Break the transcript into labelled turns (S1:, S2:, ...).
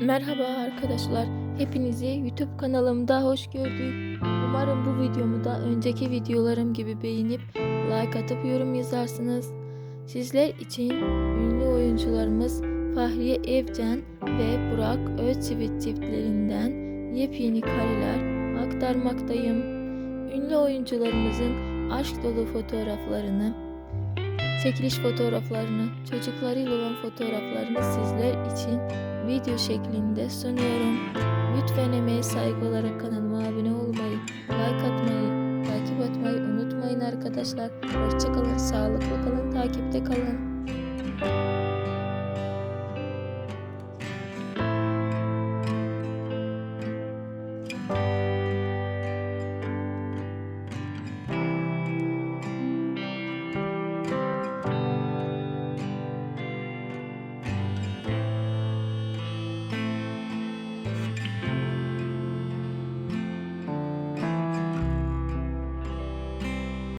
S1: Merhaba arkadaşlar. Hepinizi YouTube kanalımda hoş gördük. Umarım bu videomu da önceki videolarım gibi beğenip like atıp yorum yazarsınız. Sizler için ünlü oyuncularımız Fahriye Evcen ve Burak Özçivit çiftlerinden yepyeni kareler aktarmaktayım. Ünlü oyuncularımızın aşk dolu fotoğraflarını, çekiliş fotoğraflarını, çocuklarıyla olan fotoğraflarını sizler için video şeklinde sunuyorum. Lütfen emeğe saygı olarak kanalıma abone olmayı, like atmayı, takip etmeyi unutmayın arkadaşlar. Hoşçakalın, sağlıklı kalın, takipte kalın.